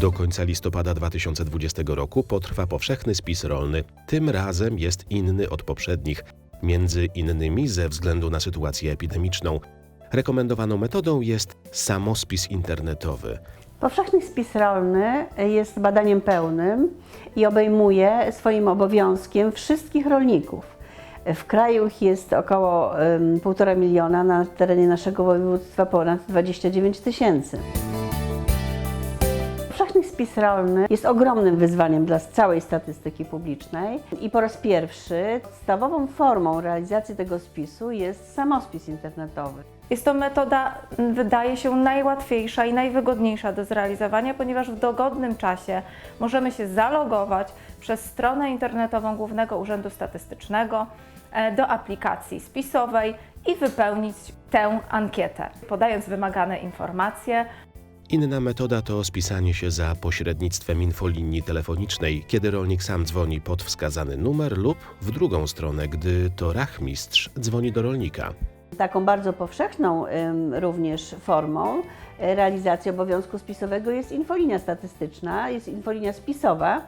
Do końca listopada 2020 roku potrwa powszechny spis rolny. Tym razem jest inny od poprzednich, między innymi ze względu na sytuację epidemiczną. Rekomendowaną metodą jest samospis internetowy. Powszechny spis rolny jest badaniem pełnym i obejmuje swoim obowiązkiem wszystkich rolników. W kraju jest około em, 1,5 miliona, na terenie naszego województwa ponad 29 tysięcy. Spis rolny jest ogromnym wyzwaniem dla całej statystyki publicznej i po raz pierwszy podstawową formą realizacji tego spisu jest samospis internetowy. Jest to metoda, m, wydaje się, najłatwiejsza i najwygodniejsza do zrealizowania, ponieważ w dogodnym czasie możemy się zalogować przez stronę internetową Głównego Urzędu Statystycznego e, do aplikacji spisowej i wypełnić tę ankietę, podając wymagane informacje. Inna metoda to spisanie się za pośrednictwem infolinii telefonicznej, kiedy rolnik sam dzwoni pod wskazany numer lub w drugą stronę, gdy to rachmistrz dzwoni do rolnika. Taką bardzo powszechną również formą e, realizacji obowiązku spisowego jest infolinia statystyczna, jest infolinia spisowa,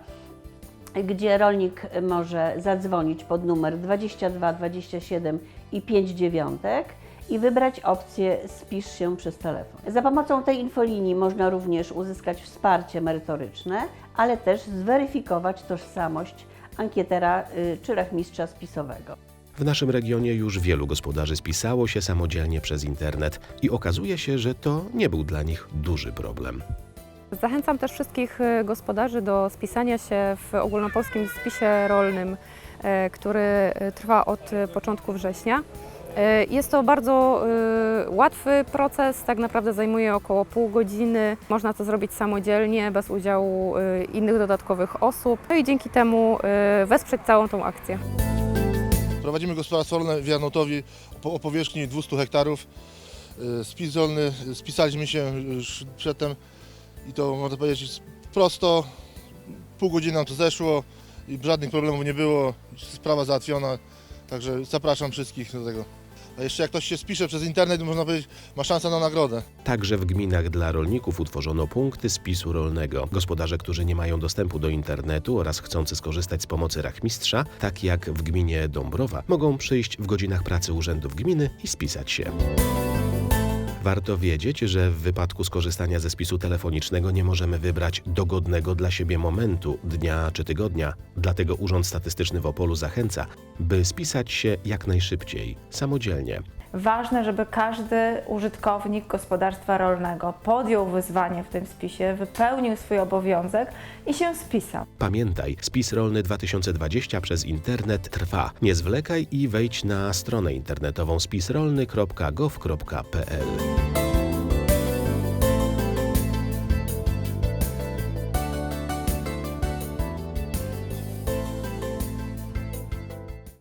gdzie rolnik może zadzwonić pod numer 22 27 i 5 dziewiątek i wybrać opcję Spisz się przez telefon. Za pomocą tej infolinii można również uzyskać wsparcie merytoryczne, ale też zweryfikować tożsamość ankietera y, czy rachmistrza spisowego. W naszym regionie już wielu gospodarzy spisało się samodzielnie przez internet i okazuje się, że to nie był dla nich duży problem. Zachęcam też wszystkich e, gospodarzy do spisania się w ogólnopolskim spisie rolnym, e, który trwa od początku września. E, Jest to bardzo e, łatwy proces, tak naprawdę zajmuje około pół godziny. Można to zrobić samodzielnie, bez udziału e, innych dodatkowych osób no i dzięki temu wesprzeć całą tą akcję. Prowadzimy gospodarstwo rolne w Janotowi o powierzchni 200 hektarów. Spis rolny, spisaliśmy się już przedtem i to można powiedzieć prosto. Pół godziny nam to zeszło i żadnych problemów nie było. Sprawa załatwiona, także zapraszam wszystkich do tego. A jeszcze jak ktoś się spisze przez internet, można powiedzieć, ma szansę na nagrodę. Także w gminach dla rolników utworzono punkty spisu rolnego. Gospodarze, którzy nie mają dostępu do internetu oraz chcący skorzystać z pomocy rachmistrza, tak jak w gminie Dąbrowa, mogą przyjść w godzinach pracy urzędów gminy i spisać się. Warto wiedzieć, że w wypadku skorzystania ze spisu telefonicznego nie możemy wybrać dogodnego dla siebie momentu, dnia czy tygodnia. Dlatego Urząd Statystyczny w Opolu zachęca, by spisać się jak najszybciej, samodzielnie. Ważne, żeby każdy użytkownik gospodarstwa rolnego podjął wyzwanie w tym spisie, wypełnił swój obowiązek i się spisał. Pamiętaj, spis rolny 2020 przez internet trwa. Nie zwlekaj i wejdź na stronę internetową spisrolny.gov.pl.